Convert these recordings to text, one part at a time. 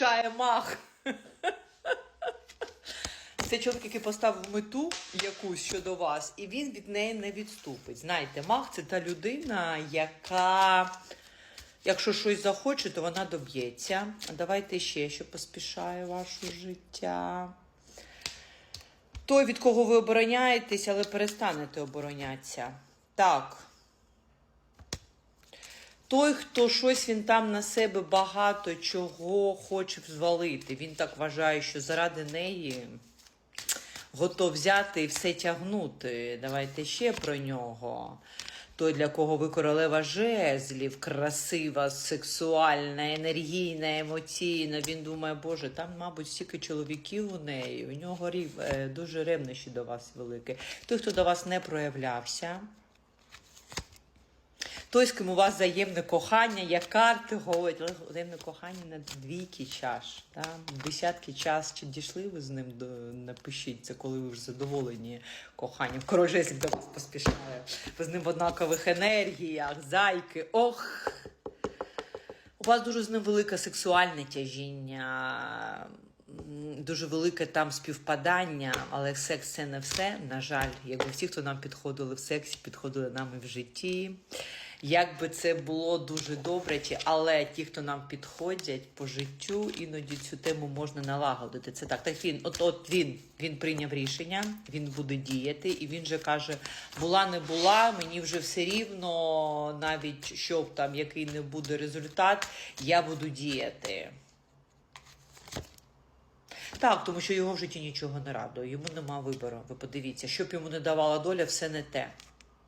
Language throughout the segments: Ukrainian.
поспішає мах. Це чоловік, який поставив мету якусь щодо вас, і він від неї не відступить. Знаєте, мах це та людина, яка, якщо щось захоче, то вона доб'ється. Давайте ще, що поспішає ваше життя. Той, від кого ви обороняєтесь, але перестанете оборонятися. Так. Той, хто щось він там на себе багато чого хоче звалити. Він так вважає, що заради неї готов взяти і все тягнути. Давайте ще про нього. Той, для кого ви королева жезлів, красива, сексуальна, енергійна, емоційна. Він думає, Боже, там, мабуть, стільки чоловіків у неї. У нього рів, е, дуже ревнощі до вас велике. Той, хто до вас не проявлявся. З ким у вас взаємне кохання, як карти говорять, взаємне кохання на двійки чаш. Да? Десятки час, чи дійшли ви з ним до напишіть це, коли ви вже задоволені коханням. Король до вас поспішає. Ви з ним в однакових енергіях, зайки. Ох! У вас дуже з ним велике сексуальне тяжіння, дуже велике там співпадання, але секс це не все. На жаль, якби всі, хто нам підходили в сексі, підходили нам і в житті. Як би це було дуже добре, але ті, хто нам підходять по життю, іноді цю тему можна налагодити. Це так. Так він, от, от він, він прийняв рішення, він буде діяти, і він же каже: була не була, мені вже все рівно, навіть щоб там який не буде результат, я буду діяти. Так, тому що його в житті нічого не радує, йому нема вибору. Ви подивіться, що б йому не давала доля, все не те.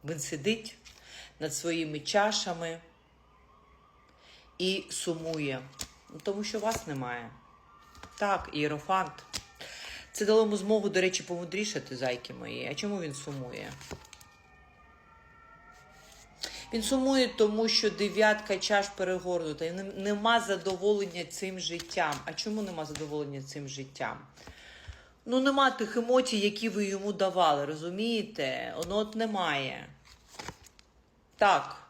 Він сидить над своїми чашами і сумує, Ну, тому що вас немає. Так, іерофант. Це дало йому змогу, до речі, помудрішати, зайки мої. А чому він сумує? Він сумує, тому що дев'ятка чаш перегорнута. Нема задоволення цим життям. А чому нема задоволення цим життям? Ну, нема тих емоцій, які ви йому давали, розумієте? Воно от немає. Так.